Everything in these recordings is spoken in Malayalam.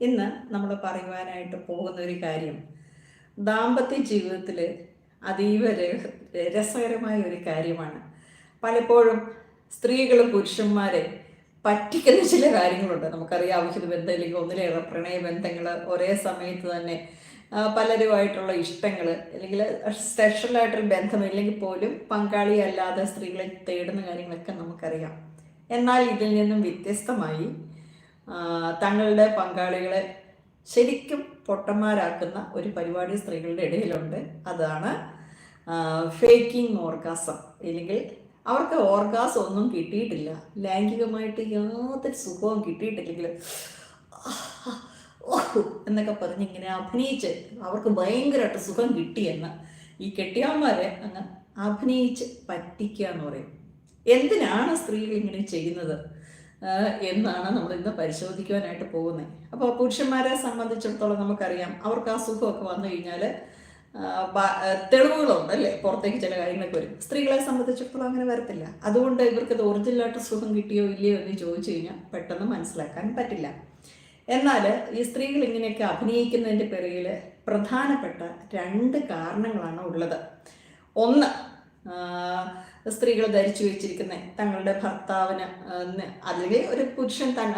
ഇന്ന് നമ്മൾ പറയുവാനായിട്ട് പോകുന്ന ഒരു കാര്യം. ദാമ്പത്യ ജീവിതത്തിൽ അതീവ രസകരമായ ഒരു കാര്യമാണ്. പലപ്പോഴും സ്ത്രീകളും പുരുഷന്മാരെ പറ്റിക്കുന്ന ചില കാര്യങ്ങളുണ്ട്. നമുക്കറിയാം ഔഷധ ബന്ധം അല്ലെങ്കിൽ ഒന്നിലേറെ പ്രണയ ബന്ധങ്ങൾ ഒരേ സമയത്ത് തന്നെ പലരുമായിട്ടുള്ള ഇഷ്ടങ്ങൾ അല്ലെങ്കിൽ സ്പെഷ്യലായിട്ടൊരു ബന്ധമില്ലെങ്കിൽ പോലും പങ്കാളി അല്ലാതെ സ്ത്രീകളെ തേടുന്ന കാര്യങ്ങളൊക്കെ നമുക്കറിയാം. എന്നാൽ ഇതിൽ നിന്നും വ്യത്യസ്തമായി തങ്ങളുടെ പങ്കാളികളെ ശരിക്കും പൊട്ടന്മാരാക്കുന്ന ഒരു പരിപാടി സ്ത്രീകളുടെ ഇടയിലുണ്ട്. അതാണ് ഫേക്കിംഗ് ഓർഗാസം അല്ലെങ്കിൽ അവർക്ക് ഓർഗാസം ഒന്നും കിട്ടിയിട്ടില്ല. ലൈംഗികമായിട്ട് യാതൊരു സുഖവും കിട്ടിയിട്ടില്ലെങ്കിൽ എന്നൊക്കെ പറഞ്ഞ് ഇങ്ങനെ അഭിനയിച്ച് അവർക്ക് ഭയങ്കരമായിട്ട് സുഖം കിട്ടിയെന്ന് ഈ കെട്ടിയാന്മാരെ അങ്ങ് അഭിനയിച്ച് പറ്റിക്കുക എന്ന് പറയും. എന്തിനാണ് സ്ത്രീകൾ ഇങ്ങനെ ചെയ്യുന്നത്? എന്നാണ് നമ്മൾ ഇന്ന് പരിശോധിക്കുവാനായിട്ട് പോകുന്നത് അപ്പോൾ പുരുഷന്മാരെ സംബന്ധിച്ചിടത്തോളം നമുക്കറിയാം അവർക്ക് ആ സുഖമൊക്കെ വന്നു കഴിഞ്ഞാൽ തെളിവുകളുണ്ട് അല്ലേ? പുറത്തേക്ക് ചില കാര്യങ്ങളൊക്കെ വരും. സ്ത്രീകളെ സംബന്ധിച്ചിടത്തോളം അങ്ങനെ വരത്തില്ല. അതുകൊണ്ട് ഇവർക്ക് ഇത് ഒറിജിനലായിട്ട് സുഖം കിട്ടിയോ ഇല്ലയോ എന്ന് ചോദിച്ചു കഴിഞ്ഞാൽ പെട്ടെന്ന് മനസ്സിലാക്കാൻ പറ്റില്ല. എന്നാൽ ഈ സ്ത്രീകൾ ഇങ്ങനെയൊക്കെ അഭിനയിക്കുന്നതിന്റെ പിറകിൽ പ്രധാനപ്പെട്ട രണ്ട് കാരണങ്ങളാണ് ഉള്ളത്. ഒന്ന് സ്ത്രീകൾ ധരിച്ചു വെച്ചിരിക്കുന്നത് തങ്ങളുടെ ഭർത്താവിന് അല്ലെങ്കിൽ ഒരു പുരുഷൻ തൻ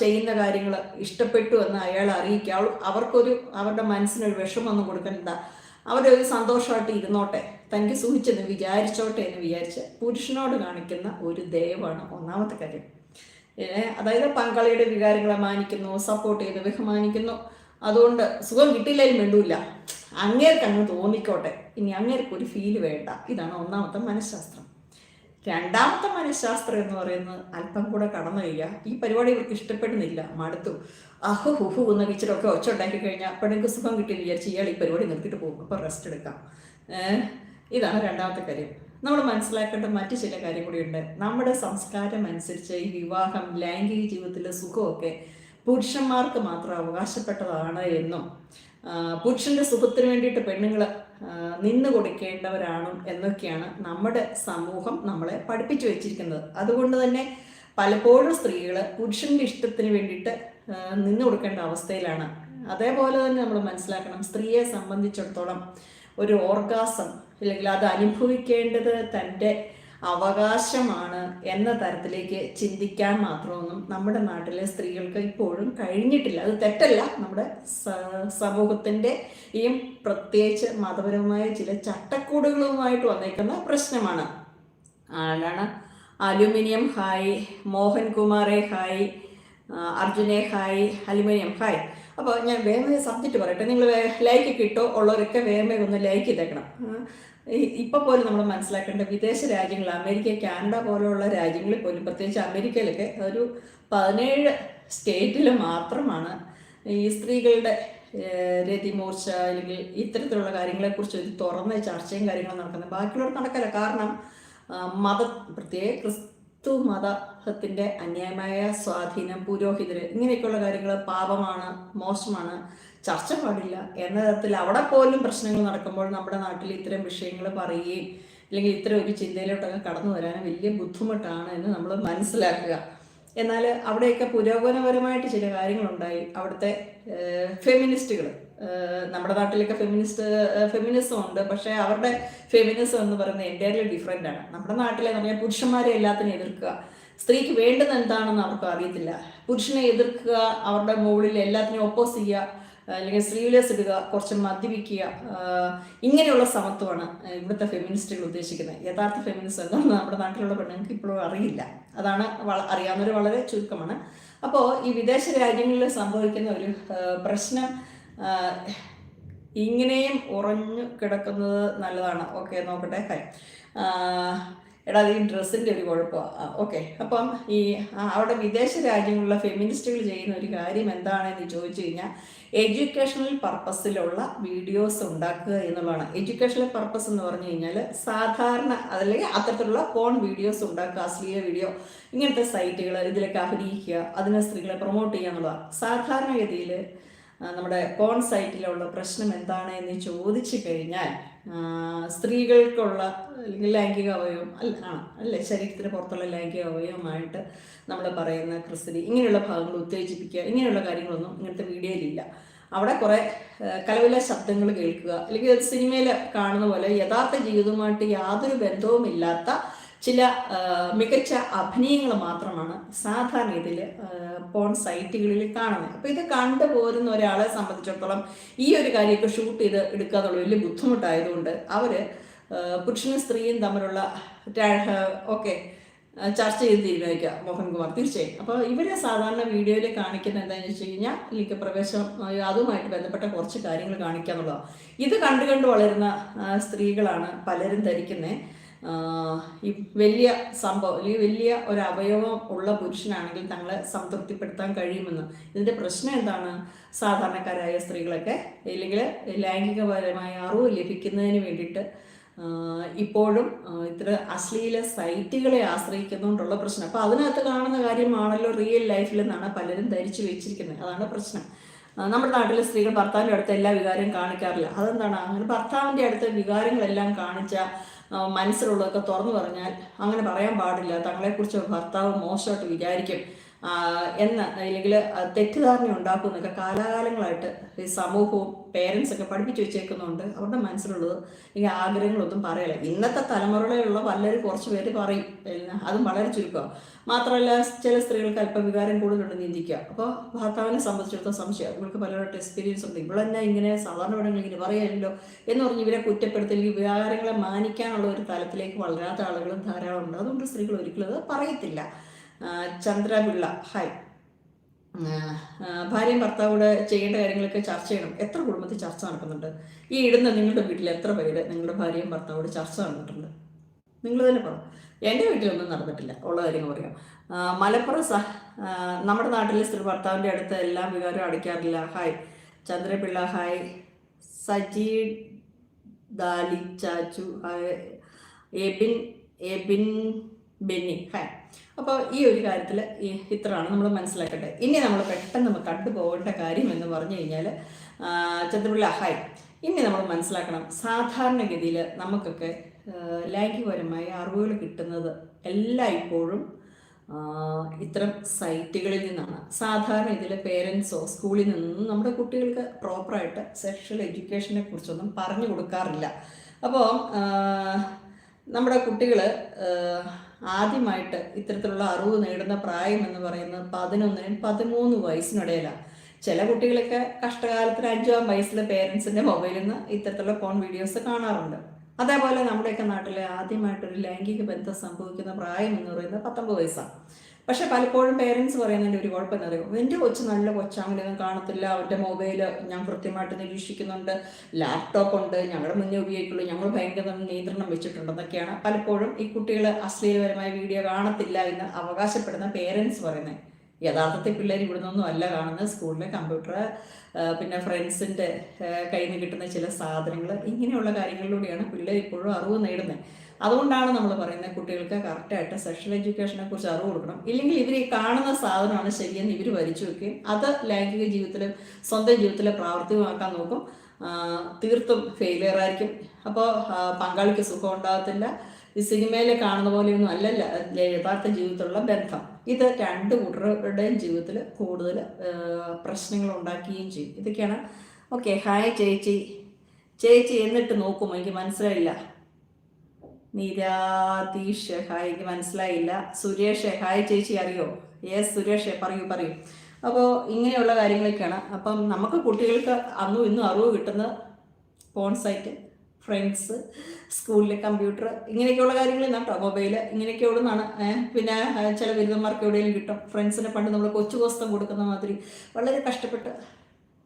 ചെയ്യുന്ന കാര്യങ്ങൾ ഇഷ്ടപ്പെട്ടു എന്ന് അയാൾ അറിയിക്കുക അവൾ അവർക്കൊരു അവരുടെ മനസ്സിനൊരു വിഷമൊന്നും കൊടുക്കണ്ട. അവരുടെ ഒരു സന്തോഷമായിട്ട് ഇരുന്നോട്ടെ. തനിക്ക് സുഖിച്ചെന്ന് വിചാരിച്ചോട്ടെ എന്ന് വിചാരിച്ച് പുരുഷനോട് കാണിക്കുന്ന ഒരു ദയവാണ് ഒന്നാമത്തെ കാര്യം. അതായത് പങ്കാളിയുടെ വികാരങ്ങളെ മാനിക്കുന്നു സപ്പോർട്ട് ചെയ്ത് ബഹുമാനിക്കുന്നു. അതുകൊണ്ട് സുഖം കിട്ടിയില്ലെങ്കിലും വേണ്ടൂല്ല അങ്ങേർക്ക് അങ്ങ് തോന്നിക്കോട്ടെ. ഇനി അങ്ങേർക്ക് ഒരു ഫീൽ വേണ്ട. ഇതാണ് ഒന്നാമത്തെ മനഃശാസ്ത്രം. രണ്ടാമത്തെ മനഃശാസ്ത്രം എന്ന് പറയുന്നത് അല്പം കൂടെ കടന്നു കഴിയുക ഈ പരിപാടി ഇവർക്ക് ഇഷ്ടപ്പെടുന്നില്ല. മടുത്തു. അഹു ഹുഹു എന്ന ഇച്ചിരൊക്കെ ഒച്ച ഉണ്ടാക്കി കഴിഞ്ഞാൽ പെണ്ണുങ്ങൾക്ക് സുഖം കിട്ടിയെന്ന് വിചാരിച്ച് ഇയാൾ ഈ പരിപാടി നിർത്തിയിട്ട് പോകും. അപ്പോൾ റെസ്റ്റ് എടുക്കാം. ഇതാണ് രണ്ടാമത്തെ കാര്യം. നമ്മൾ മനസ്സിലാക്കേണ്ട മറ്റു ചില കാര്യം കൂടിയുണ്ട് നമ്മുടെ സംസ്കാരം അനുസരിച്ച് ഈ വിവാഹം ലൈംഗിക ജീവിതത്തിലെ സുഖമൊക്കെ പുരുഷന്മാർക്ക് മാത്രം അവകാശപ്പെട്ടതാണ് എന്നും പുരുഷന്റെ സുഖത്തിന് വേണ്ടിയിട്ട് പെണ്ണുങ്ങൾ നിന്ന് കൊടുക്കേണ്ടവരാണ് എന്നൊക്കെയാണ് നമ്മുടെ സമൂഹം നമ്മളെ പഠിപ്പിച്ചു വെച്ചിരിക്കുന്നത്. അതുകൊണ്ട് തന്നെ പലപ്പോഴും സ്ത്രീകൾ പുരുഷന്റെ ഇഷ്ടത്തിന് വേണ്ടിയിട്ട് നിന്ന് കൊടുക്കേണ്ട അവസ്ഥയിലാണ്. അതേപോലെ തന്നെ നമ്മൾ മനസ്സിലാക്കണം സ്ത്രീയെ സംബന്ധിച്ചിടത്തോളം ഒരു ഓർഗാസം അല്ലെങ്കിൽ അത് അനുഭവിക്കേണ്ടത് തന്റെ അവകാശമാണ് എന്ന തരത്തിലേക്ക് ചിന്തിക്കാൻ മാത്രമൊന്നും നമ്മുടെ നാട്ടിലെ സ്ത്രീകൾക്ക് ഇപ്പോഴും കഴിഞ്ഞിട്ടില്ല. അത് തെറ്റല്ല. നമ്മുടെ സമൂഹത്തിന്റെ ഈ പ്രത്യേകിച്ച് മതപരമായ ചില ചട്ടക്കൂടുകളുമായിട്ട് വന്നേക്കുന്ന പ്രശ്നമാണ്. ആരാണ്? അലുമിനിയം ഹായ് മോഹൻ കുമാറെ ഹായ് അർജുനെ ഹായ് അലുമിനിയം ഹായ്. അപ്പോൾ ഞാൻ വേഗം സബ്ജക്റ്റ് പറയട്ടെ. നിങ്ങൾ ലൈക്ക് കിട്ടോ ഉള്ളവരൊക്കെ വേഗം ഒന്ന് ലൈക്ക് ചെയ്തേക്കണം. ഇപ്പൊ പോലും നമ്മൾ മനസ്സിലാക്കേണ്ട വിദേശ രാജ്യങ്ങൾ അമേരിക്ക കാനഡ പോലെയുള്ള രാജ്യങ്ങളിൽ പോലും പ്രത്യേകിച്ച് അമേരിക്കയിലൊക്കെ ഒരു പതിനേഴ് സ്റ്റേറ്റിൽ മാത്രമാണ് ഈ സ്ത്രീകളുടെ രതിമൂർച്ച അല്ലെങ്കിൽ ഇത്തരത്തിലുള്ള കാര്യങ്ങളെക്കുറിച്ച് ഒരു തുറന്ന ചർച്ചയും കാര്യങ്ങളും നടക്കുന്നത്. ബാക്കിയുള്ളവർ നടക്കില്ല കാരണം മത പ്രത്യേക ക്രിസ്തു മതത്തിന്റെ അന്യായമായ സ്വാധീനം പുരോഹിതര് ഇങ്ങനെയൊക്കെയുള്ള കാര്യങ്ങൾ പാപമാണ് മോശമാണ്. ചർച്ച പാടില്ല എന്ന തരത്തിൽ അവിടെ പോലും പ്രശ്നങ്ങൾ നടക്കുമ്പോൾ നമ്മുടെ നാട്ടിൽ ഇത്തരം വിഷയങ്ങൾ പറയുകയും അല്ലെങ്കിൽ ഇത്തരം ഒരു ചിന്തയിലോട്ടൊക്കെ കടന്നു വരാൻ വലിയ ബുദ്ധിമുട്ടാണ് എന്ന് നമ്മൾ മനസ്സിലാക്കുക. എന്നാൽ അവിടെയൊക്കെ പുരോഗമനപരമായിട്ട് ചില കാര്യങ്ങളുണ്ടായി. അവിടുത്തെ ഫെമിനിസ്റ്റുകൾ നമ്മുടെ നാട്ടിലൊക്കെ ഫെമിനിസ്റ്റ് ഫെമിനിസം ഉണ്ട്. പക്ഷേ അവരുടെ ഫെമിനിസം എന്ന് പറയുന്നത് എന്റയർലി ഡിഫറെന്റ് ആണ്. നമ്മുടെ നാട്ടിലെ നമ്മൾ പുരുഷന്മാരെ എല്ലാത്തിനും എതിർക്കുക. സ്ത്രീക്ക് വേണ്ടുന്ന എന്താണെന്ന് അവർക്ക് അറിയത്തില്ല പുരുഷനെ എതിർക്കുക അവരുടെ മുകളിൽ എല്ലാത്തിനും ഒപ്പോസ് ചെയ്യുക. അല്ലെങ്കിൽ സ്ലീവ്ലെസ് ഇടുക കുറച്ച് മദ്യപിക്കുക ഇങ്ങനെയുള്ള സമത്വമാണ് ഇവിടുത്തെ ഫെമിനിസ്റ്റുകൾ ഉദ്ദേശിക്കുന്നത്. യഥാർത്ഥ ഫെമിനിസം എന്താണെന്ന് നമ്മുടെ നാട്ടിലുള്ള പെണ്ണുങ്ങൾക്ക് ഇപ്പോഴും അറിയില്ല. അതാണ് അറിയാവുന്നവർ വളരെ ചുരുക്കമാണ്. അപ്പോൾ ഈ വിദേശ രാജ്യങ്ങളിൽ സംഭവിക്കുന്ന ഒരു പ്രശ്നം ഇങ്ങനെയും ഉറഞ്ഞു കിടക്കുന്നത് നല്ലതാണ്. ഓക്കെ നോക്കട്ടെ ഹൈ എടാ അത് ഈ ഡ്രസ്സിന്റെ ഒരു കുഴപ്പമാണ് ഓക്കെ. അപ്പം ഈ അവിടെ വിദേശ രാജ്യങ്ങളിലെ ഫെമിനിസ്റ്റുകൾ ചെയ്യുന്ന ഒരു കാര്യം എന്താണെന്ന് ചോദിച്ചു കഴിഞ്ഞാൽ എഡ്യൂക്കേഷണൽ പർപ്പസിലുള്ള വീഡിയോസ് ഉണ്ടാക്കുക എന്നുള്ളതാണ്. എഡ്യൂക്കേഷണൽ പർപ്പസ് എന്ന് പറഞ്ഞു കഴിഞ്ഞാൽ സാധാരണ അതല്ലെങ്കിൽ അത്തരത്തിലുള്ള ഫോൺ വീഡിയോസ് ഉണ്ടാക്കുക അശ്ലീല വീഡിയോ ഇങ്ങനത്തെ സൈറ്റുകൾ ഇതിലൊക്കെ അഭിനയിക്കുക അതിനെ സ്ത്രീകളെ പ്രൊമോട്ട് ചെയ്യുക എന്നുള്ളതാണ്. സാധാരണഗതിയിൽ നമ്മുടെ പോൺ സൈറ്റിലുള്ള പ്രശ്നം എന്താണ് എന്ന് ചോദിച്ചു കഴിഞ്ഞാൽ സ്ത്രീകൾക്കുള്ള അല്ലെങ്കിൽ ലൈംഗിക അവയവം അല്ല ആ അല്ലേ ശരീരത്തിന് പുറത്തുള്ള ലൈംഗിക അവയവമായിട്ട് നമ്മൾ പറയുന്ന ക്രിസ്തി ഇങ്ങനെയുള്ള ഭാഗങ്ങൾ ഉത്തേജിപ്പിക്കുക ഇങ്ങനെയുള്ള കാര്യങ്ങളൊന്നും ഇങ്ങനത്തെ വീഡിയോയിലില്ല അവിടെ കുറേ കലവില ശബ്ദങ്ങൾ കേൾക്കുക അല്ലെങ്കിൽ സിനിമയിൽ കാണുന്ന പോലെ യഥാർത്ഥ ജീവിതവുമായിട്ട് യാതൊരു ബന്ധവുമില്ലാത്ത ചില മികച്ച അഭിനയങ്ങൾ മാത്രമാണ് സാധാരണ ഇതിൽ പോൺ സൈറ്റുകളിൽ കാണുന്നത്. അപ്പോൾ ഇത് കണ്ടു പോരുന്ന ഒരാളെ സംബന്ധിച്ചിടത്തോളം ഈ ഒരു കാര്യമൊക്കെ ഷൂട്ട് ചെയ്ത് എടുക്കുക എന്നുള്ള വലിയ ബുദ്ധിമുട്ടായതുകൊണ്ട് അവർ പുരുഷനും സ്ത്രീയും തമ്മിലുള്ള ഓക്കെ ചർച്ച ചെയ്ത് തീരുമാനിക്കുക. മോഹൻകുമാർ തീർച്ചയായും. അപ്പോൾ ഇവരെ സാധാരണ വീഡിയോയിൽ കാണിക്കുന്നത് എന്താണെന്ന് വെച്ച് കഴിഞ്ഞാൽ ലിംഗപ്രവേശം അതുമായിട്ട് ബന്ധപ്പെട്ട കുറച്ച് കാര്യങ്ങൾ കാണിക്കുക എന്നുള്ളതാണ്. ഇത് കണ്ടു കണ്ട് വളരുന്ന സ്ത്രീകളാണ് പലരും ധരിക്കുന്നത് ഈ വലിയ സംഭവം അല്ലെങ്കിൽ വലിയ ഒരു അവയവം ഉള്ള പുരുഷനാണെങ്കിൽ തങ്ങളെ സംതൃപ്തിപ്പെടുത്താൻ കഴിയുമെന്ന്. ഇതിന്റെ പ്രശ്നം എന്താണ്? സാധാരണക്കാരായ സ്ത്രീകളൊക്കെ അല്ലെങ്കിൽ ലൈംഗികപരമായ അറിവ് ലഭിക്കുന്നതിന് വേണ്ടിയിട്ട് ഇപ്പോഴും ഇത്ര അശ്ലീല സൈറ്റുകളെ ആശ്രയിക്കുന്നതുകൊണ്ടുള്ള പ്രശ്നം. അപ്പോൾ അതിനകത്ത് കാണുന്ന കാര്യമാണല്ലോ റിയൽ ലൈഫിൽ നിന്നാണ് പലരും ധരിച്ചു വെച്ചിരിക്കുന്നത്. അതാണ് പ്രശ്നം. നമ്മുടെ നാട്ടിലെ സ്ത്രീകൾ ഭർത്താവിന്റെ അടുത്ത് എല്ലാ വികാരവും കാണിക്കാറില്ല. അതെന്താണ്? അങ്ങനെ ഭർത്താവിന്റെ അടുത്ത് വികാരങ്ങളെല്ലാം കാണിച്ച മനസ്സിലുള്ളതൊക്കെ തുറന്നു പറഞ്ഞാൽ അങ്ങനെ പറയാൻ പാടില്ല. തങ്ങളെക്കുറിച്ച് ഭർത്താവ് മോശമായിട്ട് വിചാരിക്കും. എന്ന് അല്ലെങ്കിൽ തെറ്റിദ്ധാരണ ഉണ്ടാക്കുന്നൊക്കെ കാലാകാലങ്ങളായിട്ട് ഈ സമൂഹവും പേരൻസ് ഒക്കെ പഠിപ്പിച്ചു വെച്ചേക്കുന്നുണ്ട് അവരുടെ മനസ്സിലുള്ളത് ഈ ആഗ്രഹങ്ങളൊന്നും പറയല ഇന്നത്തെ തലമുറയിലുള്ള പലരും കുറച്ച് പേര് പറയും. അതും വളരെ ചുരുക്കമാണ് മാത്രമല്ല ചില സ്ത്രീകൾക്ക് അല്പം വികാരം കൂടുതലുണ്ടെന്ന് ചിന്തിക്കുക. അപ്പോൾ ഭർത്താവിനെ സംബന്ധിച്ചിടത്തോളം സംശയം. ഇവർക്ക് പലരുടെ എക്സ്പീരിയൻസ് ഉണ്ട്. ഇവളെന്നെ ഇങ്ങനെ സാധാരണ പെണ്ണുങ്ങൾ ഇങ്ങനെ പറയാനല്ലോ എന്ന് പറഞ്ഞ് ഇവരെ കുറ്റപ്പെടുത്തൽ ഈ വികാരങ്ങളെ മാനിക്കാനുള്ള ഒരു തലത്തിലേക്ക് വളരാത്ത ആളുകളും ധാരാളം ഉണ്ട് അതുകൊണ്ട് സ്ത്രീകൾ ഒരിക്കലും അത് പറയത്തില്ല. ചന്ദ്രപിള്ള. ഹായ് ഭാര്യയും ഭർത്താവോട് ചെയ്യേണ്ട കാര്യങ്ങളൊക്കെ ചർച്ച ചെയ്യണം. എത്ര കുടുംബത്തിൽ ചർച്ച നടക്കുന്നുണ്ട്? ഈ ഇടുന്ന നിങ്ങളുടെ വീട്ടിൽ എത്ര പേര് നിങ്ങളുടെ ഭാര്യയും ഭർത്താവോട് ചർച്ച നടന്നിട്ടുണ്ട്? നിങ്ങൾ തന്നെ പറ. എന്റെ വീട്ടിലൊന്നും നടന്നിട്ടില്ല. ഉള്ള കാര്യങ്ങൾ പറയാം. മലപ്പുറം സ നമ്മുടെ നാട്ടിലെ സ്ത്രീ ഭർത്താവിന്റെ അടുത്ത് എല്ലാം വികാരം അടിക്കാറില്ല. ഹായ് ചന്ദ്രപിള്ള ഹായ് സജി ദാലി ചാച്ചു ഹായ് എബിൻ എബിൻ ബെന്നി. ഹായ് അപ്പോൾ ഈ ഒരു കാര്യത്തിൽ ഇത്രയാണ് നമ്മൾ മനസ്സിലാക്കട്ടെ ഇനി നമ്മൾ പെട്ടെന്ന് നമ്മൾ കണ്ടുപോകേണ്ട കാര്യം എന്ന് പറഞ്ഞു കഴിഞ്ഞാൽ ചന്ദ്രപിള്ള ഹായ് ഇനി നമ്മൾ മനസ്സിലാക്കണം സാധാരണഗതിയിൽ നമുക്കൊക്കെ ലൈംഗികപരമായ അറിവുകൾ കിട്ടുന്നത് എല്ലായ്പ്പോഴും ഇത്തരം സൈറ്റുകളിൽ നിന്നാണ്. സാധാരണ ഇതിൽ പേരൻസോ സ്കൂളിൽ നിന്നും നമ്മുടെ കുട്ടികൾക്ക് പ്രോപ്പറായിട്ട് സെക്ഷൽ എഡ്യൂക്കേഷനെ കുറിച്ചൊന്നും പറഞ്ഞു കൊടുക്കാറില്ല. അപ്പോൾ നമ്മുടെ കുട്ടികൾ ആദ്യമായിട്ട് ഇത്തരത്തിലുള്ള അറിവ് നേടുന്ന പ്രായം എന്ന് പറയുന്നത് പതിനൊന്നിനും പതിമൂന്ന് വയസ്സിനിടയിലാണ് ചില കുട്ടികളൊക്കെ കഷ്ടകാലത്തിന് അഞ്ചാം വയസ്സിലെ പേരൻസിന്റെ മൊബൈലിൽ നിന്ന് ഇത്തരത്തിലുള്ള ഫോൺ വീഡിയോസ് കാണാറുണ്ട്. അതേപോലെ നമ്മുടെയൊക്കെ നാട്ടിൽ ആദ്യമായിട്ടൊരു ലൈംഗിക ബന്ധം സംഭവിക്കുന്ന പ്രായം എന്ന് പറയുന്നത് പത്തൊമ്പത് വയസ്സാണ് പക്ഷെ പലപ്പോഴും പേരൻസ് പറയുന്നതിന്റെ ഒരു കുഴപ്പം എന്താ പറയുക എന്റെ കൊച്ചു നല്ല കൊച്ചാങ്ങനെയൊന്നും കാണത്തില്ല. അവന്റെ മൊബൈൽ ഞാൻ കൃത്യമായിട്ട് നിരീക്ഷിക്കുന്നുണ്ട്. ലാപ്ടോപ്പ് ഉണ്ട്. ഞങ്ങളുടെ മുന്നേ ഉപയോഗിക്കുള്ളൂ. ഞങ്ങൾ ഭയങ്കര നിയന്ത്രണം വെച്ചിട്ടുണ്ടെന്നൊക്കെയാണ്. പലപ്പോഴും ഈ കുട്ടികൾ അശ്ലീലപരമായ വീഡിയോ കാണത്തില്ല എന്ന് അവകാശപ്പെടുന്ന പേരൻസ് പറയുന്നത് യഥാർത്ഥത്തിൽ പിള്ളേർ ഇവിടെ നിന്നൊന്നും അല്ല കാണുന്നത്. സ്കൂളിലെ കമ്പ്യൂട്ടർ പിന്നെ ഫ്രണ്ട്സിന്റെ കയ്യിൽ നിന്ന് കിട്ടുന്ന ചില സാധനങ്ങൾ ഇങ്ങനെയുള്ള കാര്യങ്ങളിലൂടെയാണ് പിള്ളേർ ഇപ്പോഴും അറിവ് നേടുന്നത്. അതുകൊണ്ടാണ് നമ്മൾ പറയുന്നത് കുട്ടികൾക്ക് കറക്റ്റായിട്ട് സെക്ഷൽ എഡ്യൂക്കേഷനെ കുറിച്ച് അറിവ് കൊടുക്കണം. ഇല്ലെങ്കിൽ ഇവർ ഈ കാണുന്ന സാധനമാണ് ശരിയെന്ന് ഇവർ വരിച്ചു വെക്കുകയും അത് ലൈംഗിക ജീവിതത്തിലും സ്വന്തം ജീവിതത്തിലെ പ്രാവർത്തികമാക്കാൻ നോക്കും. തീർത്തും ഫെയിലിയർ ആയിരിക്കും. അപ്പോൾ പങ്കാളിക്ക് സുഖം ഉണ്ടാകത്തില്ല. ഈ സിനിമയിൽ കാണുന്ന പോലെയൊന്നും അല്ലല്ല. യഥാർത്ഥ ജീവിതത്തിലുള്ള ബന്ധം. ഇത് രണ്ട് കൂട്ടരുടെയും ജീവിതത്തിൽ കൂടുതൽ പ്രശ്നങ്ങൾ ഉണ്ടാക്കുകയും ചെയ്യും. ഇതൊക്കെയാണ്. ഓക്കെ ഹായ് ചേച്ചി. ചേച്ചി എന്നിട്ട് നോക്കും എനിക്ക് മനസ്സിലായില്ല. നിരാതീഷ് ഹായ് എനിക്ക് മനസ്സിലായില്ല. സുരേഷ് ഹായ് ചേച്ചി അറിയോ? യെസ് സുരേഷ് പറയൂ പറയൂ. അപ്പോൾ ഇങ്ങനെയുള്ള കാര്യങ്ങളൊക്കെയാണ്. അപ്പം നമുക്ക് കുട്ടികൾക്ക് അന്നും ഇന്നും അറിവ് കിട്ടുന്ന ഫോൺ സൈറ്റ് ഫ്രണ്ട്സ് സ്കൂളിലെ കമ്പ്യൂട്ടർ ഇങ്ങനെയൊക്കെയുള്ള കാര്യങ്ങൾ കേട്ടോ. മൊബൈൽ ഇങ്ങനെയൊക്കെ ഓടുന്നതാണ് ഏഹ് പിന്നെ ചില ബിരുദന്മാർക്ക് എവിടെയെങ്കിലും കിട്ടും. ഫ്രണ്ട്സിനെ പണ്ട് നമ്മൾ കൊച്ചു പുസ്തകം കൊടുക്കുന്ന മാതിരി വളരെ കഷ്ടപ്പെട്ട്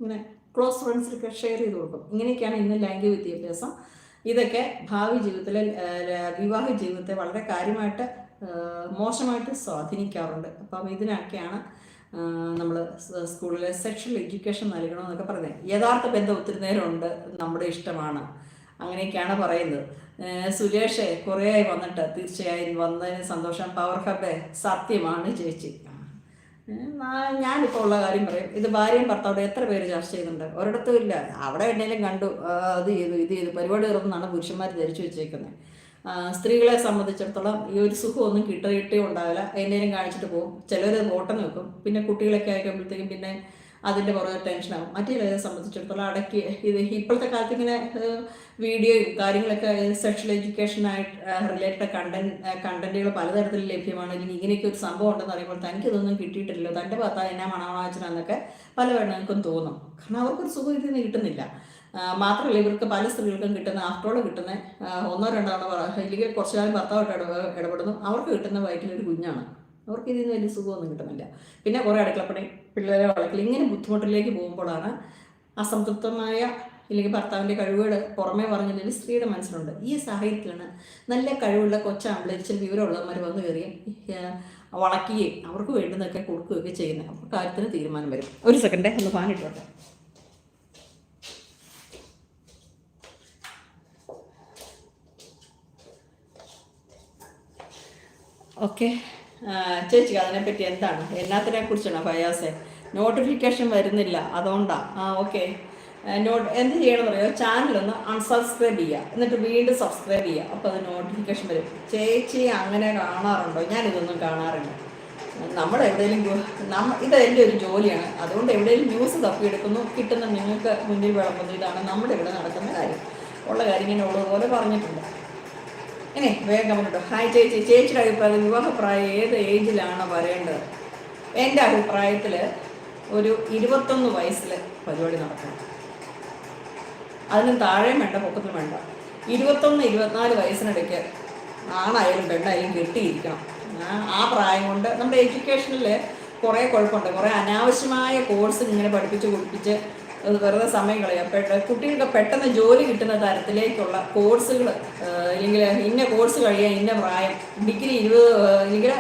ഇങ്ങനെ ക്ലോസ് ഫ്രണ്ട്സിലൊക്കെ ഷെയർ ചെയ്ത് കൊടുക്കും. ഇങ്ങനെയൊക്കെയാണ് ഇന്ന് ലൈംഗിക വിദ്യാഭ്യാസം. ഇതൊക്കെ ഭാവി ജീവിതത്തിലെ വിവാഹ ജീവിതത്തെ വളരെ കാര്യമായിട്ട് മോശമായിട്ട് സ്വാധീനിക്കാറുണ്ട്. അപ്പം ഇതിനൊക്കെയാണ് നമ്മൾ സ്കൂളിലെ സെക്ഷൽ എഡ്യൂക്കേഷൻ നൽകണമെന്നൊക്കെ പറയുന്നത്. യഥാർത്ഥ ബന്ധം ഒത്തിരി നേരമുണ്ട്. നമ്മുടെ ഇഷ്ടമാണ്. അങ്ങനെയൊക്കെയാണ് പറയുന്നത്. സുരേഷെ കുറേ വന്നിട്ട് തീർച്ചയായും വന്നതിന് സന്തോഷം. പവർ ഹബേ സത്യമാണ് ചേച്ചി. ഞാനിപ്പോൾ ഉള്ള കാര്യം പറയും. ഇത് ഭാര്യയും ഭർത്താവിടെ എത്ര പേര് ചർച്ച ചെയ്യുന്നുണ്ട്? ഒരിടത്തും ഇല്ല. അവിടെ എന്നേലും കണ്ടു. അത് ചെയ്തു ഇത് ചെയ്തു. പരിപാടി തീർന്നാണ് പുരുഷന്മാർ ധരിച്ചു വെച്ചേക്കുന്നത്. സ്ത്രീകളെ സംബന്ധിച്ചിടത്തോളം ഈ ഒരു സുഖമൊന്നും കിട്ടിയിട്ടേ ഉണ്ടാവില്ല. എന്തെങ്കിലും കാണിച്ചിട്ട് പോകും. ചിലർ ഓട്ടം വെക്കും പിന്നെ കുട്ടികളൊക്കെ ആയിക്കുമ്പോഴത്തേക്കും പിന്നെ അതിന്റെ പുറകെ ടെൻഷനാകും മറ്റേ ചിലരെ സംബന്ധിച്ചിടത്തോളം അടക്കി ഇത് ഇപ്പോഴത്തെ കാലത്ത് ഇങ്ങനെ വീഡിയോയും കാര്യങ്ങളൊക്കെ സെക്ഷൽ എഡ്യൂക്കേഷനായിട്ട് റിലേറ്റഡ് കണ്ടന്റ് കണ്ടന്റുകൾ പലതരത്തിൽ ലഭ്യമാണ്. ഇനി ഇങ്ങനെയൊക്കെ ഒരു സംഭവം ഉണ്ടെന്ന് പറയുമ്പോൾ തനിക്ക് ഇതൊന്നും കിട്ടിയിട്ടില്ലല്ലോ. തന്റെ ഭർത്താവ് എന്നാ മണവാചനെന്നൊക്കെ പല പെണ്ണുങ്ങൾക്കും തോന്നും. കാരണം അവർക്കൊരു സുഖം ഇതിൽ നിന്ന് കിട്ടുന്നില്ല. മാത്രമല്ല ഇവർക്ക് പല സ്ത്രീകൾക്കും കിട്ടുന്ന ആഫ്റ്ററോൾ കിട്ടുന്ന ഒന്നോ രണ്ടോ അല്ലെങ്കിൽ കുറച്ചു കാലം ഭർത്താവായിട്ട് ഇടപെടുന്നു. അവർക്ക് കിട്ടുന്ന വയറ്റിലൊരു കുഞ്ഞാണ്. അവർക്ക് ഇതിൽ നിന്ന് വലിയ സുഖമൊന്നും കിട്ടുന്നില്ല. പിന്നെ കുറേ അടുക്കളപ്പണി. പിള്ളേരെ വളർത്തൽ ഇങ്ങനെ ബുദ്ധിമുട്ടിലേക്ക് പോകുമ്പോഴാണ് അസംതൃപ്തമായ ഇല്ലെങ്കിൽ ഭർത്താവിന്റെ കഴിവുകൾ പുറമേ പറഞ്ഞില്ലെങ്കിൽ സ്ത്രീയുടെ മനസ്സിലുണ്ട്. ഈ സാഹചര്യത്തിലാണ് നല്ല കഴിവുള്ള കൊച്ചാമ്പിള ഇച്ചിരി വിവരമുള്ളവന്മാർ വന്നു കയറി വളക്കുകയും അവർക്ക് വേണ്ടുന്നതൊക്കെ കൊടുക്കുകയൊക്കെ ചെയ്യുന്നത്. അപ്പോൾ കാര്യത്തിന് തീരുമാനം വരും. ഒരു സെക്കൻഡേ ഒന്ന് ഫാൻ ഇട്ടോട്ടെ. ഓക്കെ ചേച്ചി അതിനെപ്പറ്റി എന്താണ്? എല്ലാത്തിനെ കുറിച്ചാണ് ഫയാസെ? നോട്ടിഫിക്കേഷൻ വരുന്നില്ല അതുകൊണ്ടാണ് ആ ഓക്കെ നോട്ട് എന്ത് ചെയ്യണം പറയുമോ ചാനലൊന്ന് അൺസബ്സ്ക്രൈബ് ചെയ്യുക. എന്നിട്ട് വീണ്ടും സബ്സ്ക്രൈബ് ചെയ്യുക. അപ്പോൾ അത് നോട്ടിഫിക്കേഷൻ വരും. ചേച്ചി അങ്ങനെ കാണാറുണ്ടോ? ഞാനിതൊന്നും കാണാറില്ല. നമ്മൾ എവിടെയെങ്കിലും നമ്മ ഇത് എന്റെ ഒരു ജോലിയാണ്. അതുകൊണ്ട് എവിടെയെങ്കിലും ന്യൂസ് തപ്പിയെടുക്കുന്നു കിട്ടുന്ന നിങ്ങൾക്ക് മുന്നിൽ വിളമ്പുന്നു. ഇതാണ് നമ്മുടെ ഇവിടെ നടക്കുന്ന കാര്യം. ഉള്ള കാര്യം ഇങ്ങനെ ഉള്ളതുപോലെ പറഞ്ഞിട്ടുണ്ട്. ഇനി വേഗം കേട്ടോ ഹായ് ചേച്ചി ചേച്ചിയുടെ അഭിപ്രായത്തിൽ വിവാഹപ്രായം ഏത് ഏജിലാണ് വരേണ്ടത് എന്റെ അഭിപ്രായത്തിൽ ഒരു ഇരുപത്തൊന്ന് വയസ്സിൽ പരിപാടി നടക്കണം. അതിനും താഴെയും വേണ്ട പൊക്കത്തിനും വേണ്ട. ഇരുപത്തൊന്ന് ഇരുപത്തിനാല് വയസ്സിനിടയ്ക്ക് ആണായാലും പെണ്ണായാലും കെട്ടിയിരിക്കണം. ആ- പ്രായം കൊണ്ട് നമ്മുടെ എഡ്യൂക്കേഷനിൽ കുറേ കുഴപ്പമുണ്ട്. കുറേ അനാവശ്യമായ കോഴ്സ് ഇങ്ങനെ പഠിപ്പിച്ച് കുടിപ്പിച്ച് വെറുതെ സമയം കളയാം. കുട്ടികൾക്ക് പെട്ടെന്ന് ജോലി കിട്ടുന്ന തരത്തിലേക്കുള്ള കോഴ്സുകൾ അല്ലെങ്കിൽ ഇന്ന കോഴ്സ് കഴിയാൻ ഇന്ന പ്രായം ഡിഗ്രി ഇരുപത് അല്ലെങ്കിൽ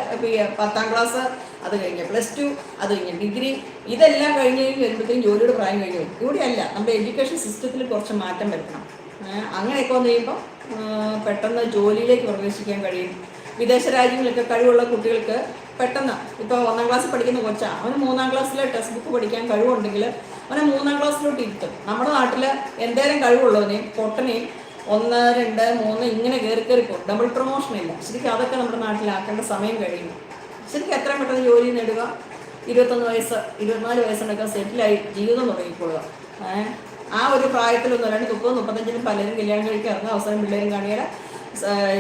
പത്താം ക്ലാസ് അത് കഴിഞ്ഞ് പ്ലസ് ടു അത് കഴിഞ്ഞ് ഡിഗ്രി ഇതെല്ലാം കഴിഞ്ഞ് വരുമ്പോഴത്തേക്കും ജോലിയുടെ പ്രായം കഴിഞ്ഞു വരും ഇവിടെയല്ല നമ്മുടെ എഡ്യൂക്കേഷൻ സിസ്റ്റത്തിൽ കുറച്ച് മാറ്റം വരുത്തണം. അങ്ങനെയൊക്കെ വന്നു കഴിയുമ്പോൾ പെട്ടെന്ന് ജോലിയിലേക്ക് പ്രവേശിക്കാൻ കഴിയും. വിദേശ രാജ്യങ്ങളിലൊക്കെ കഴിവുള്ള കുട്ടികൾക്ക് പെട്ടെന്ന് ഇപ്പോൾ ഒന്നാം ക്ലാസ്സിൽ പഠിക്കുന്ന കൊച്ചാണ് അവന് മൂന്നാം ക്ലാസ്സിലെ ടെക്സ്റ്റ് ബുക്ക് പഠിക്കാൻ കഴിവുണ്ടെങ്കിൽ അവനെ മൂന്നാം ക്ലാസ്സിലോട്ട് ഇരുത്തും. നമ്മുടെ നാട്ടിൽ എന്തേലും കഴിവുള്ളവനെയും പൊട്ടനെയും ഒന്ന് രണ്ട് മൂന്ന് ഇങ്ങനെ കയറി കയറി പോകും. ഡബിൾ പ്രൊമോഷൻ ഇല്ല. ശരിക്കും അതൊക്കെ നമ്മുടെ നാട്ടിലാക്കേണ്ട സമയം കഴിയുന്നു ശരിക്കും എത്രയും പെട്ടെന്ന് ജോലി നേടുക. ഇരുപത്തൊന്ന് വയസ്സ് ഇരുപത്തിനാല് വയസ്സുണ്ടൊക്കെ സെറ്റിലായി ജീവിതം തുടങ്ങിക്കൊള്ളുക. ആ ഒരു പ്രായത്തിലൊന്നും അല്ലാണ്ട് മുപ്പത് മുപ്പത്തഞ്ചിനും പലരും കല്യാണം കഴിക്കാൻ ഇറങ്ങുക അവസരം പിള്ളേരും കാണിയാൽ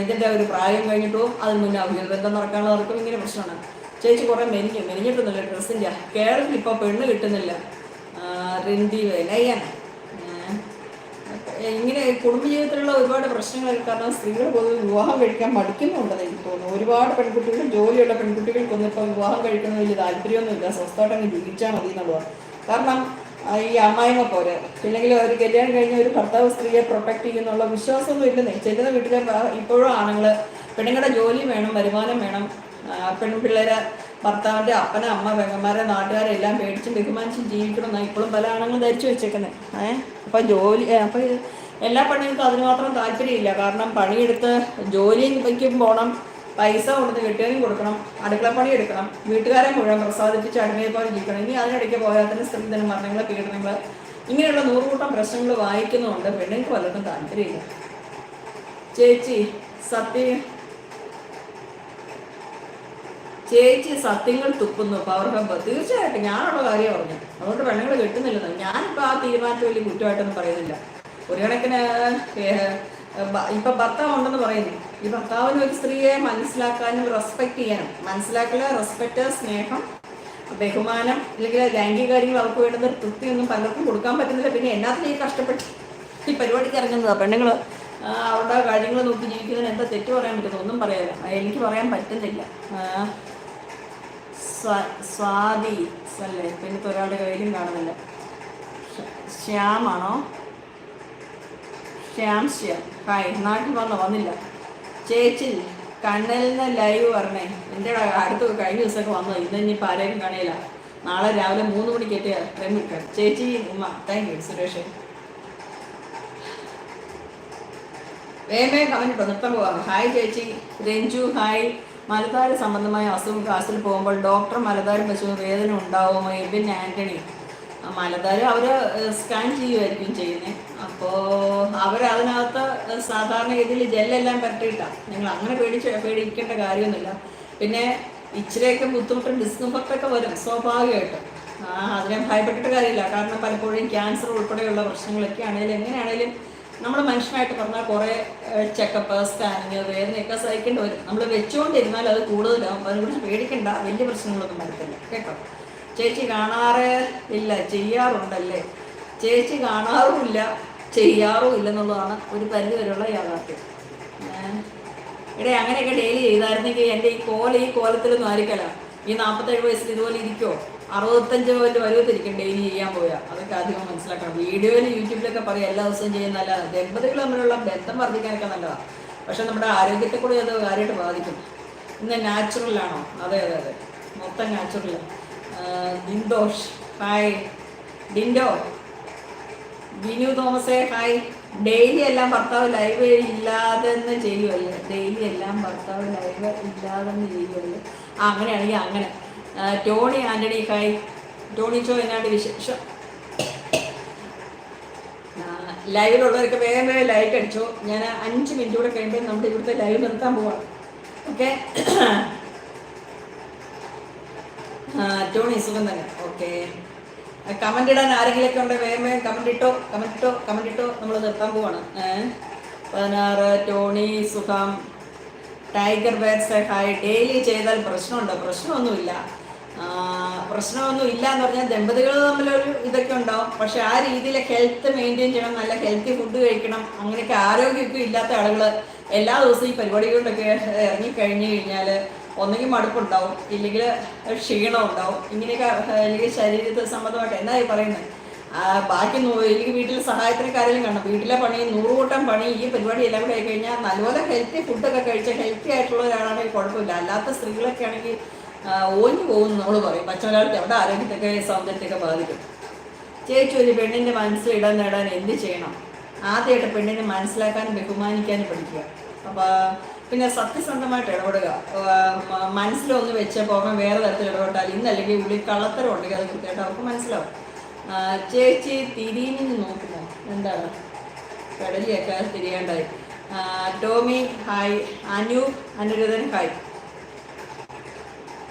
ഇതിന്റെ ഒരു പ്രായം കഴിഞ്ഞിട്ടും അതിന് മുന്നേ അവധി ബന്ധം നടക്കാനുള്ളവർക്കും ഇങ്ങനെ പ്രശ്നമാണ്. ചേച്ചി കുറേ മെലിഞ്ഞു മെലിഞ്ഞിട്ടൊന്നുമില്ല ഡ്രസ്സിന്റെ കേരളത്തിൽ ഇപ്പോൾ പെണ്ണ് കിട്ടുന്നില്ല. റിന്തി ലയന ഇങ്ങനെ കുടുംബജീവിതത്തിലുള്ള ഒരുപാട് പ്രശ്നങ്ങൾ കാരണം സ്ത്രീകൾ പൊതുവെ വിവാഹം കഴിക്കാൻ മടിക്കുന്നുണ്ടെന്ന് എനിക്ക് തോന്നുന്നു. ഒരുപാട് പെൺകുട്ടികൾ ജോലിയുള്ള പെൺകുട്ടികൾക്കൊന്നും ഇപ്പോൾ വിവാഹം കഴിക്കുന്ന വലിയ താല്പര്യമൊന്നുമില്ല. സ്വസ്ഥമായിട്ടങ്ങ് ജീവിച്ചാൽ മതി എന്നുള്ളതാണ്. കാരണം ഈ അമ്മായിമ്മ പോലെ അല്ലെങ്കിൽ ഒരു കല്യാണം കഴിഞ്ഞ ഒരു ഭർത്താവ് സ്ത്രീയെ പ്രൊട്ടക്ട് ചെയ്യുന്നുള്ള വിശ്വാസമൊന്നും ഇല്ലെന്നേ. ചെല്ലുന്ന വീട്ടിലെ ഇപ്പോഴും ആണുങ്ങൾ പെണ്ണുങ്ങളുടെ ജോലി വേണം വരുമാനം വേണം. പെൺപിള്ളേരെ ഭർത്താവിന്റെ അപ്പനെ അമ്മ വെങ്ങന്മാരെ നാട്ടുകാരെ എല്ലാം പേടിച്ചും ബഹുമാനിച്ചും ജീവിക്കണമെന്നാണ് ഇപ്പോഴും പല ആണുങ്ങളും ധരിച്ചു വെച്ചേക്കുന്നത്. ഏഹ് അപ്പം ജോലി അപ്പം എല്ലാ പണികൾക്കും അതിന് മാത്രം താല്പര്യമില്ല. കാരണം പണിയെടുത്ത് ജോലിക്കും പോകണം പൈസ കൊടുത്ത് കെട്ടിയതിനും കൊടുക്കണം അടുക്കളപ്പണി എടുക്കണം വീട്ടുകാരെ മുഴുവൻ പ്രസാദിപ്പിച്ച് അടിമയെ പോലെ ജീവിക്കണം. ഇനി അതിനിടയ്ക്ക് പോയാൽ തന്നെ സ്ത്രീധന മരണങ്ങൾ പീഡനങ്ങൾ ഇങ്ങനെയുള്ള നൂറുകൂട്ടം പ്രശ്നങ്ങൾ വായിക്കുന്നുണ്ട്. പെണ്ണുങ്ങൾക്ക് പലർക്കും താല്പര്യമില്ല. ചേച്ചി സത്യം ചേച്ചി സത്യങ്ങൾ തുപ്പുന്നു പവർ ഹബ്ബ് തീർച്ചയായിട്ടും ഞാനുള്ള കാര്യം പറഞ്ഞു അതുകൊണ്ട് പെണ്ണുങ്ങൾ കിട്ടുന്നില്ലെന്ന് ഞാനിപ്പോൾ ആ തീരുമാനത്തിൽ വലിയ കുറ്റമായിട്ടൊന്നും പറയുന്നില്ല. ഒരു കണക്കിന് ഇപ്പൊ ഭർത്താവ് ഉണ്ടെന്ന് പറയുന്നു. ഈ ഭർത്താവിന് ഒരു സ്ത്രീയെ മനസ്സിലാക്കാനും റെസ്പെക്ട് ചെയ്യാനും മനസ്സിലാക്കൽ റെസ്പെക്ട് സ്നേഹം ബഹുമാനം അല്ലെങ്കിൽ ലൈംഗിക കാര്യങ്ങൾ അവർക്ക് വേണ്ടുന്ന ഒരു തൃപ്തിയൊന്നും പലർക്കും കൊടുക്കാൻ പറ്റുന്നില്ല. പിന്നെ എന്നാത്തിനും ഈ കഷ്ടപ്പെട്ട് ഈ പരിപാടിക്ക് ഇറങ്ങുന്നത്? പെണ്ണുങ്ങൾ അവരുടെ കാര്യങ്ങൾ നോക്കി ജീവിക്കുന്നതിന് എന്താ തെറ്റ് പറയാൻ പറ്റുന്നു ഒന്നും പറയാനില്ല. എനിക്ക് പറയാൻ പറ്റുന്നില്ല. സ്വാതി അല്ലേ? പിന്നെ ഒരാളുടെ കയ്യിലും കാണുന്നില്ല. ശ്യാമാണോ? ശ്യാം ശ്യാം. ഹായ് നാട്ടിൽ വന്നോ? വന്നില്ല. ചേച്ചി കണ്ണലിൽ നിന്ന് ലൈവ് പറഞ്ഞേ എന്റെ അടുത്ത് കഴിഞ്ഞ ദിവസമൊക്കെ വന്നത്. ഇന്ന് ഇനിയിപ്പോൾ ആരെയും കാണില്ല. നാളെ രാവിലെ മൂന്ന് മണിക്ക് എത്തിയ ട്രെയിൻ വിൽക്കാം ചേച്ചി ഉമ്മ താങ്ക് യു സുരേഷ്. വേമേ കമന്റ് നൃത്തം പോവാം. ഹായ് ചേച്ചി. രഞ്ജു ഹായ്. മലതാര സംബന്ധമായ അസുഖം ക്ലാസ്സിൽ പോകുമ്പോൾ ഡോക്ടർ മലതാരം പശു വേദന ഉണ്ടാവുമോ? എബിൻ ആന്റണി മലതാരം അവർ സ്കാൻ ചെയ്യുമായിരിക്കും ചെയ്യുന്നത് അപ്പോൾ അവർ സാധാരണ ഇതിൽ ജെല്ലെല്ലാം പരട്ടിയിട്ടാണ് നിങ്ങൾ അങ്ങനെ പേടിച്ച് പേടിക്കേണ്ട കാര്യമൊന്നുമില്ല. പിന്നെ ഇച്ചിരിയൊക്കെ ബുദ്ധിമുട്ടും ഡിസ്കംഫർട്ടൊക്കെ വരും സ്വാഭാവികമായിട്ടും. അതിനെ ഭയപ്പെട്ടിട്ട് കാര്യമില്ല. കാരണം പലപ്പോഴും ക്യാൻസർ ഉൾപ്പെടെയുള്ള പ്രശ്നങ്ങളൊക്കെ ആണെങ്കിലും എങ്ങനെയാണെങ്കിലും നമ്മൾ മനുഷ്യനായിട്ട് പറഞ്ഞാൽ കുറേ ചെക്കപ്പ് സ്കാനിങ് വേദനയൊക്കെ സഹിക്കേണ്ടി വരും. നമ്മൾ വെച്ചുകൊണ്ടിരുന്നാൽ അത് കൂടുതലാവും. അതിനെക്കുറിച്ച് പേടിക്കണ്ട. വലിയ പ്രശ്നങ്ങളൊന്നും വരത്തില്ല. കേട്ടോ? ചേച്ചി കാണാറേ ഇല്ല. ചെയ്യാറുണ്ടല്ലേ? ചേച്ചി കാണാറുമില്ല. ചെയ്യാറും ഇല്ലെന്നുള്ളതാണ് ഒരു പരിധി വരെയുള്ള യാഥാർത്ഥ്യം ഇടേ അങ്ങനെയൊക്കെ ഡെയിലി ചെയ്തായിരുന്നെങ്കിൽ എന്റെ ഈ കോല ഈ കോലത്തിലൊന്നും ആയിരിക്കല ഈ നാൽപ്പത്തേഴ് വയസ്സിൽ ഇതുപോലെ ഇരിക്കുമോ അറുപത്തഞ്ച് പോയിന്റ് വരുവത്തിരിക്കും ഡെയിലി ചെയ്യാൻ പോയാൽ അതൊക്കെ അധികം മനസ്സിലാക്കണം. വീഡിയോയിൽ യൂട്യൂബിലൊക്കെ പറയും എല്ലാ ദിവസവും ചെയ്യുന്നല്ല ദമ്പതികൾ തമ്മിലുള്ള ബന്ധം വർദ്ധിക്കാനൊക്കെ നല്ലതാണ് പക്ഷെ നമ്മുടെ ആരോഗ്യത്തെ കൂടി അത് കാര്യമായിട്ട് ബാധിക്കും. ഇന്ന് നാച്ചുറലാണോ അതെ അതെ അതെ. മൊത്തം നാച്ചുറൽ ഡിൻഡോഷ്. ഹായ് ഡിൻഡോ. ബിനു തോമസേ ഹായ് ഡെയിലി എല്ലാം ഭർത്താവ് ലൈവ് ഇല്ലാതെന്ന് ചെയ്യുമല്ലേ ഡെയിലി എല്ലാം ഭർത്താവ് ലൈവ് ഇല്ലാതെന്ന് ചെയ്യുമല്ലേ അങ്ങനെയാണെങ്കിൽ അങ്ങനെ. Tony Antony hi. ടോണി ചോ എന്നാണ്ട് വിശേഷം? ലൈവിലുള്ളവർക്ക് വേഗം വേഗം ലൈക്ക് അടിച്ചോ. ഞാൻ അഞ്ച് മിനിറ്റ് കൂടെ കഴിയുമ്പോൾ നമ്മുടെ ഇവിടുത്തെ ലൈവ് നിർത്താൻ പോവാം. ഓക്കെ? ടോണി സുഖം തന്നെ. ഓക്കെ. കമന്റ് ഇടാൻ ആരെങ്കിലൊക്കെ ഉണ്ടെങ്കിൽ വേഗം വേഗം കമന്റ് ഇട്ടോ? കമന്റ് ഇട്ടോ? കമന്റ് ഇട്ടോ? നമ്മൾ നിർത്താൻ പോവാണ്. പതിനാറ് ടോണി സുഖം. Tiger ബേർസ് hi. ഡെയിലി ചെയ്താൽ പ്രശ്നമുണ്ടോ? പ്രശ്നമൊന്നുമില്ല. പ്രശ്നമൊന്നും ഇല്ല എന്ന് പറഞ്ഞാൽ ദമ്പതികൾ തമ്മിലൊരു ഇതൊക്കെ ഉണ്ടാവും. പക്ഷെ ആ രീതിയിൽ ഹെൽത്ത് മെയിന്റെയിൻ ചെയ്യണം നല്ല ഹെൽത്തി ഫുഡ് കഴിക്കണം അങ്ങനെയൊക്കെ ആരോഗ്യമൊക്കെ ഇല്ലാത്ത ആളുകൾ എല്ലാ ദിവസവും ഈ പരിപാടികളിലൊക്കെ ഇറങ്ങിക്കഴിഞ്ഞു കഴിഞ്ഞാൽ ഒന്നെങ്കിൽ മടുപ്പുണ്ടാവും ഇല്ലെങ്കിൽ ക്ഷീണം ഉണ്ടാവും ഇങ്ങനെയൊക്കെ അല്ലെങ്കിൽ ശരീരത്തെ സംബന്ധമായിട്ട് എന്താ ഈ പറയുന്നത്? ബാക്കി എനിക്ക് വീട്ടിൽ സഹായത്തിന് കാര്യം കാണണം. വീട്ടിലെ പണി നൂറുകൂട്ടം പണി ഈ പരിപാടി എല്ലാം കൂടെ ആയി കഴിഞ്ഞാൽ നല്ലപോലെ ഹെൽത്തി ഫുഡൊക്കെ കഴിച്ച് ഹെൽത്തി ആയിട്ടുള്ള ഒരാളാണെങ്കിൽ കുഴപ്പമില്ല. അല്ലാത്ത സ്ത്രീകളൊക്കെ ആണെങ്കിൽ ഓഞ്ഞു പോകുന്നു നമ്മൾ പറയും. പക്ഷെ ഒരാൾക്ക് അവിടെ ആരോഗ്യത്തൊക്കെ സൗന്ദര്യത്തൊക്കെ ബാധിക്കും. ചേച്ചി ഒരു പെണ്ണിന്റെ മനസ്സിൽ ഇടം നേടാൻ എന്ത് ചെയ്യണം? ആദ്യമായിട്ട് പെണ്ണിനെ മനസ്സിലാക്കാനും ബഹുമാനിക്കാനും പഠിക്കുക. അപ്പോൾ പിന്നെ സത്യസന്ധമായിട്ട് ഇടപെടുക. മനസ്സിലൊന്ന് വെച്ച പോകാൻ വേറെ തരത്തിൽ ഇടപെട്ടാൽ ഇന്നല്ലെങ്കിൽ ഉള്ളിൽ കള്ളത്തരം ഉണ്ടെങ്കിൽ അത് കൃത്യമായിട്ട് അവർക്ക് മനസ്സിലാവും. ചേച്ചി തിരിഞ്ഞു നോക്കുമോ? എന്താണ്? കടലിയൊക്കെ തിരിയേണ്ടായി. ടോമി ഹായ്. അനു അനുരുദ്ധൻ ഹായ്.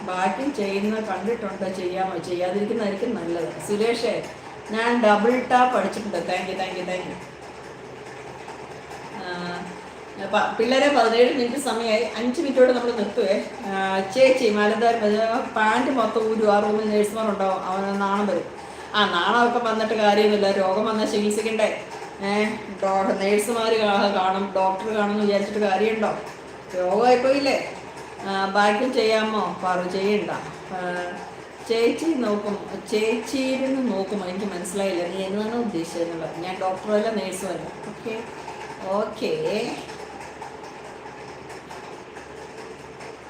ബാക്കി ചെയ്യുന്ന കണ്ടിട്ടുണ്ട് ചെയ്യാമോ ചെയ്യാതിരിക്കുന്നതായിരിക്കും നല്ലത്. സുരേഷേ ഞാൻ ഡബിൾ ടാപ്പ് അടിച്ചിട്ടുണ്ട്. Thank you thank you thank you പിള്ളേരെ പതിനേഴ് മിനിറ്റ് സമയമായി. അഞ്ച് മിനിറ്റോടെ നമ്മൾ നിർത്തുവേ. ചേച്ചി മലദാർ പാന്റ് മൊത്തം ഊരു. ആ റൂമിൽ നേഴ്സുമാരുണ്ടാവും അവന് നാണം വരും. ആ നാണമൊക്കെ വന്നിട്ട് കാര്യമൊന്നുമില്ല. രോഗം വന്നാൽ ചികിത്സിക്കണ്ടേ? ഏഹ് നേഴ്സുമാർ കാണും ഡോക്ടർ കാണുമെന്ന് വിചാരിച്ചിട്ട് കാര്യമുണ്ടോ? രോഗമായിപ്പോ ഇല്ലേ ബാക്കി ചെയ്യാമോ? പറ ചെയ്യണ്ട. ചേച്ചി നോക്കും. ചേച്ചിയിരുന്ന് നോക്കും. എനിക്ക് മനസ്സിലായില്ല. നീ എന്നാണ് ഞാൻ ഡോക്ടറല്ല നേഴ്സും അല്ല. ഓക്കെ ഓക്കെ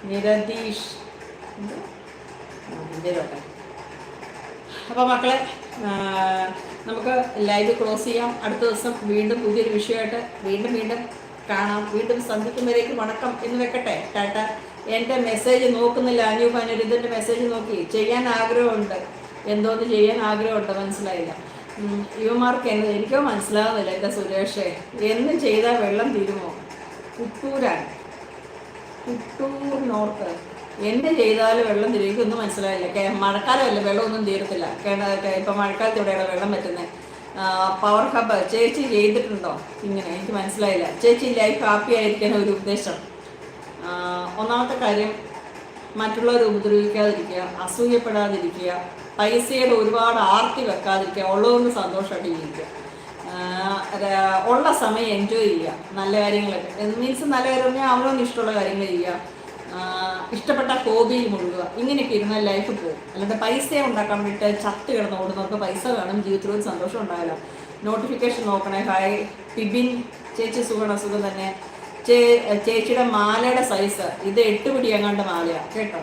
നിരതീഷ്. എന്താ? ആ, ഇന്ത്യയിലോട്ടെ അപ്പോൾ മക്കളെ നമുക്ക് ലൈവ് ക്ലോസ് ചെയ്യാം. അടുത്ത ദിവസം വീണ്ടും പുതിയൊരു വിഷയമായിട്ട് വീണ്ടും വീണ്ടും കാണാം. വീണ്ടും സന്ധിക്കുമ്പോഴേക്ക് വണക്കം എന്ന് വെക്കട്ടെ. ടാറ്റ. എന്റെ മെസ്സേജ് നോക്കുന്നില്ല. അനൂപ് അനുരുദ്ധന്റെ മെസ്സേജ് നോക്കി. ചെയ്യാൻ ആഗ്രഹമുണ്ട്. എന്തോന്ന് ചെയ്യാൻ ആഗ്രഹമുണ്ട്. മനസ്സിലായില്ല. യുവമാർക്ക് എന്ത് എനിക്കോ മനസ്സിലാവുന്നില്ല. എന്റെ സുരേഷേ? എന്ന് ചെയ്താൽ വെള്ളം തീരുമോ? കുട്ടൂരാണ് കുട്ടൂർ നോർത്ത്. എന്ത് ചെയ്താലും വെള്ളം തിരികെ എനിക്കൊന്നും മനസ്സിലായില്ല. മഴക്കാലമല്ല? വെള്ളമൊന്നും തീരത്തില്ല. ഇപ്പം മഴക്കാലത്ത് ഇവിടെയാണ് വെള്ളം പറ്റുന്നത് പവർ ഹബ്ബ് ചേച്ചി ചെയ്തിട്ടുണ്ടോ? ഇങ്ങനെ. എനിക്ക് മനസ്സിലായില്ല. ചേച്ചി ലൈഫ് ഹാപ്പി ആയിരിക്കാൻ ഒരു ഉദ്ദേശം. ഒന്നാമത്തെ കാര്യം മറ്റുള്ളവരെ ഉപദ്രവിക്കാതിരിക്കുക അസൂയപ്പെടാതിരിക്കുക പൈസയുടെ ഒരുപാട് ആർത്തി വെക്കാതിരിക്കുക ഉള്ളതുകൊണ്ട് സന്തോഷമായിട്ട് ജീവിക്കുക. ഉള്ള സമയം എൻജോയ് ചെയ്യുക നല്ല കാര്യങ്ങളൊക്കെ. മീൻസ് നല്ല കാര്യം പറഞ്ഞാൽ ഇഷ്ടമുള്ള കാര്യങ്ങൾ ചെയ്യുക. ഇഷ്ടപ്പെട്ട ഹോബിയിൽ മുഴുകുക. ഇങ്ങനെയൊക്കെ ഇരുന്നാൽ ലൈഫ് പോകും. അല്ലാണ്ട് പൈസ ഉണ്ടാക്കാൻ വേണ്ടിയിട്ട് ചത്ത് കിടന്ന് ഓടുന്നവർക്ക് പൈസ വേണം ജീവിതത്തിൽ ഒരു സന്തോഷം ഉണ്ടാവില്ല. നോട്ടിഫിക്കേഷൻ നോക്കണേ ഹായ് പിബിൻ ചേച്ചി സുഖം തന്നെ. ചേച്ചിയുടെ മാലയുടെ സൈസ് ഇത് എട്ട് പിടി എങ്ങാണ്ട് മാലയാണ് കേട്ടോ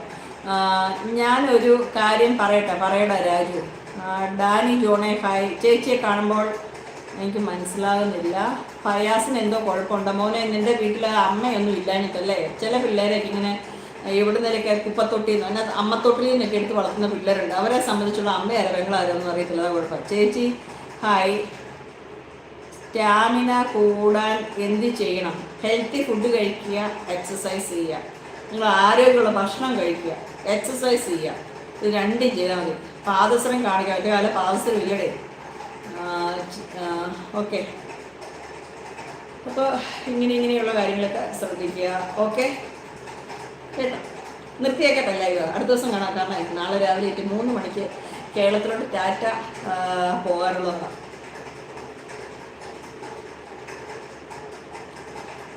ഞാനൊരു കാര്യം പറയട്ടെ പറയടാ രാജു. ഡാനി ജോണെ ഹായ് ചേച്ചിയെ കാണുമ്പോൾ എനിക്ക് മനസ്സിലാകുന്നില്ല. ഫയാസിന് എന്തോ കുഴപ്പമുണ്ട്. മോനെ നിന്റെ വീട്ടിൽ അമ്മയൊന്നും ഇല്ലാഞ്ഞിട്ടല്ലേ? ചില പിള്ളേരൊക്കെ ഇങ്ങനെ എവിടെ നിന്നൊക്കെ കുപ്പത്തൊട്ടിൽ നിന്ന് അതിനകത്ത് അമ്മത്തൊട്ടിൽ നിന്നൊക്കെ എടുത്ത് വളർത്തുന്ന പിള്ളേരുണ്ട്. അവരെ സംബന്ധിച്ചുള്ള അമ്മയാരോ പെങ്ങളാരോ ഒന്നും അറിയത്തില്ല. അതാ കുഴപ്പം. ചേച്ചി ഹായ് സ്റ്റാമിന കൂടാൻ എന്ത് ചെയ്യണം? ഹെൽത്തി ഫുഡ് കഴിക്കുക എക്സസൈസ് ചെയ്യുക. നിങ്ങൾ ആരോഗ്യമുള്ള ഭക്ഷണം കഴിക്കുക എക്സസൈസ് ചെയ്യുക. ഇത് രണ്ടും ചെയ്താൽ മതി. പാദസരം കാണിക്കുക അതിന്റെ കാലം പാദസരം ഇല്ലടേ. ഓക്കെ. അപ്പോൾ ഇങ്ങനെ ഇങ്ങനെയുള്ള കാര്യങ്ങളൊക്കെ ശ്രദ്ധിക്കുക. ഓക്കെ? കേട്ടോ? നിർത്തിയേക്കട്ടെ ലൈവ് അടുത്ത ദിവസം കാണാം. കാരണം നാളെ രാവിലെ എട്ട് മൂന്ന് മണിക്ക് കേരളത്തിലോട്ട് ടാറ്റ ആ, പോകാനുള്ളതാണ്